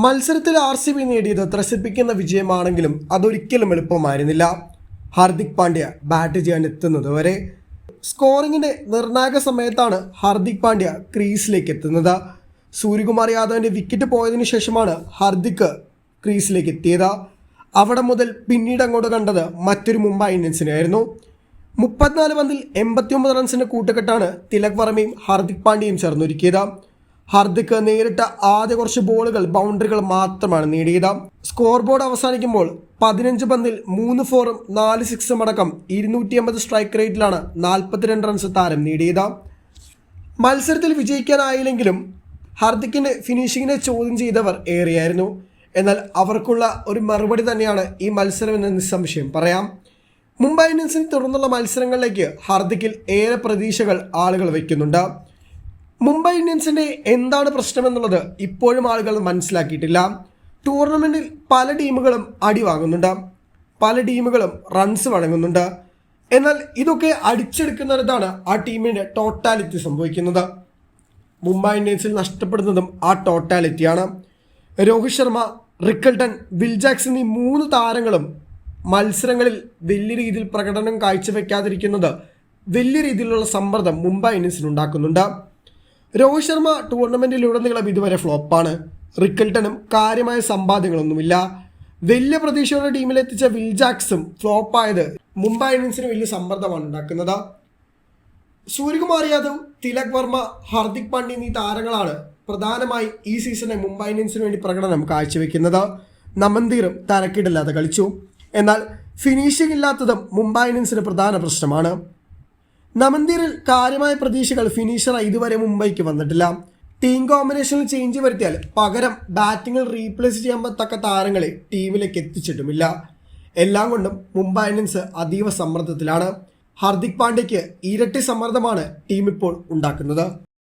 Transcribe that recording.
മത്സരത്തിൽ R C B നേടിയത് ത്രസിപ്പിക്കുന്ന വിജയമാണെങ്കിലും അതൊരിക്കലും എളുപ്പമായിരുന്നില്ല. ഹാർദിക് പാണ്ഡ്യ ബാറ്റ് ചെയ്യാൻ എത്തുന്നത് വരെ സ്കോറിങ്ങിന്റെ നിർണായക സമയത്താണ് ഹാർദിക് പാണ്ഡ്യ ക്രീസിലേക്ക് എത്തുന്നത്. സൂര്യകുമാർ യാദവിന്റെ വിക്കറ്റ് പോയതിനു ശേഷമാണ് ഹാർദിക് ക്രീസിലേക്ക് എത്തിയത്. അവിടെ മുതൽ പിന്നീട് അങ്ങോട്ട് കണ്ടത് മറ്റൊരു മുംബൈ ഇന്ത്യൻസിനെയായിരുന്നു മുപ്പത്തിനാല് പന്തിൽ എൺപത്തിയൊമ്പത് റൺസിന്റെ കൂട്ടുകെട്ടാണ് തിലക് വർമ്മയും ഹാർദിക് പാണ്ഡ്യയും ചേർന്നൊരുക്കിയത്. ഹാർദിക് നേരിട്ട ആദ്യ കുറച്ച് ബോളുകൾ ബൗണ്ടറികൾ മാത്രമാണ് നേടിയത്. സ്കോർ ബോർഡ് അവസാനിക്കുമ്പോൾ പതിനഞ്ച് പന്തിൽ മൂന്ന് ഫോറും നാല് സിക്സും അടക്കം ഇരുന്നൂറ്റി അമ്പത് സ്ട്രൈക്ക് റേറ്റിലാണ് നാൽപ്പത്തിരണ്ട് റൺസ് താരം നേടിയത്. മത്സരത്തിൽ വിജയിക്കാനായില്ലെങ്കിലും ഹാർദിക്കിന്റെ ഫിനിഷിങ്ങിനെ ചോദ്യം ചെയ്തവർ ഏറെയായിരുന്നു. എന്നാൽ അവർക്കുള്ള ഒരു മറുപടി തന്നെയാണ് ഈ മത്സരം എന്ന് നിസ്സംശയം പറയാം. മുംബൈ ഇന്ത്യൻസിനെ തുടർന്നുള്ള മത്സരങ്ങളിലേക്ക് ഹാർദിക്കിൽ ഏറെ പ്രതീക്ഷകൾ ആളുകൾ വയ്ക്കുന്നുണ്ട്. മുംബൈ ഇന്ത്യൻസിന്റെ എന്താണ് പ്രശ്നമെന്നുള്ളത് ഇപ്പോഴും ആളുകൾ മനസ്സിലാക്കിയിട്ടില്ല. ടൂർണമെന്റിൽ പല ടീമുകളും അടി വാങ്ങുന്നുണ്ട് പല ടീമുകളും റൺസ് വഴങ്ങുന്നുണ്ട്. എന്നാൽ ഇതൊക്കെ അടിച്ചെടുക്കുന്നിടത്താണ് ആ ടീമിന്റെ ടോട്ടാലിറ്റി സംഭവിക്കുന്നത്. മുംബൈ ഇന്ത്യൻസിൽ നഷ്ടപ്പെടുന്നതും ആ ടോട്ടാലിറ്റിയാണ് Rohit Sharma Rickelton Will Jackson ഈ മൂന്ന് താരങ്ങളും മത്സരങ്ങളിൽ വലിയ രീതിയിൽ പ്രകടനം കാഴ്ചവെക്കാതിരിക്കുന്നത് വലിയ രീതിയിലുള്ള സമ്മർദ്ദം മുംബൈ ഇന്ത്യൻസിന് ഉണ്ടാക്കുന്നുണ്ട് രോഹിത് ശർമ്മ ടൂർണമെന്റിലുടനീളം ഇതുവരെ ഫ്ലോപ്പാണ്. റിക്കൽട്ടനും കാര്യമായ സമ്പാദ്യങ്ങളൊന്നുമില്ല. വലിയ പ്രതീക്ഷയോടെ ടീമിലെത്തിച്ച വിൽ ജാക്സും ഫ്ലോപ്പായത് മുംബൈ ഇന്ത്യൻസിന് വലിയ സമ്മർദ്ദമാണ് ഉണ്ടാക്കുന്നത്. സൂര്യകുമാർ യാദവ് തിലക് വർമ്മ ഹാർദിക് പാണ്ഡ്യ എന്നീ താരങ്ങളാണ് പ്രധാനമായി ഈ സീസണിൽ മുംബൈ ഇന്ത്യൻസിന് വേണ്ടി പ്രകടനം കാഴ്ചവെക്കുന്നത്. നമന്തീറും തരക്കിടില്ലാതെ കളിച്ചു. എന്നാൽ ഫിനിഷിംഗ് ഇല്ലാത്തതും മുംബൈ ഇന്ത്യൻസിന് പ്രധാന പ്രശ്നമാണ്. നമന്തീറിൽ കാര്യമായ പ്രതീക്ഷകൾ ഫിനിഷറായി ഇതുവരെ മുംബൈക്ക് വന്നിട്ടില്ല. ടീം കോമ്പിനേഷനിൽ ചേഞ്ച് വരുത്തിയാൽ പകരം ബാറ്റിങ്ങിൽ റീപ്ലേസ് ചെയ്യാൻ പറ്റത്തക്ക താരങ്ങളെ ടീമിലേക്ക് എത്തിച്ചിട്ടുമില്ല. എല്ലാം കൊണ്ടും മുംബൈ ഇന്ത്യൻസ് അതീവ സമ്മർദ്ദത്തിലാണ്. ഹാർദിക് പാണ്ഡ്യയ്ക്ക് ഇരട്ടി സമ്മർദ്ദമാണ് ടീം ഇപ്പോൾ ഉണ്ടാക്കുന്നത്.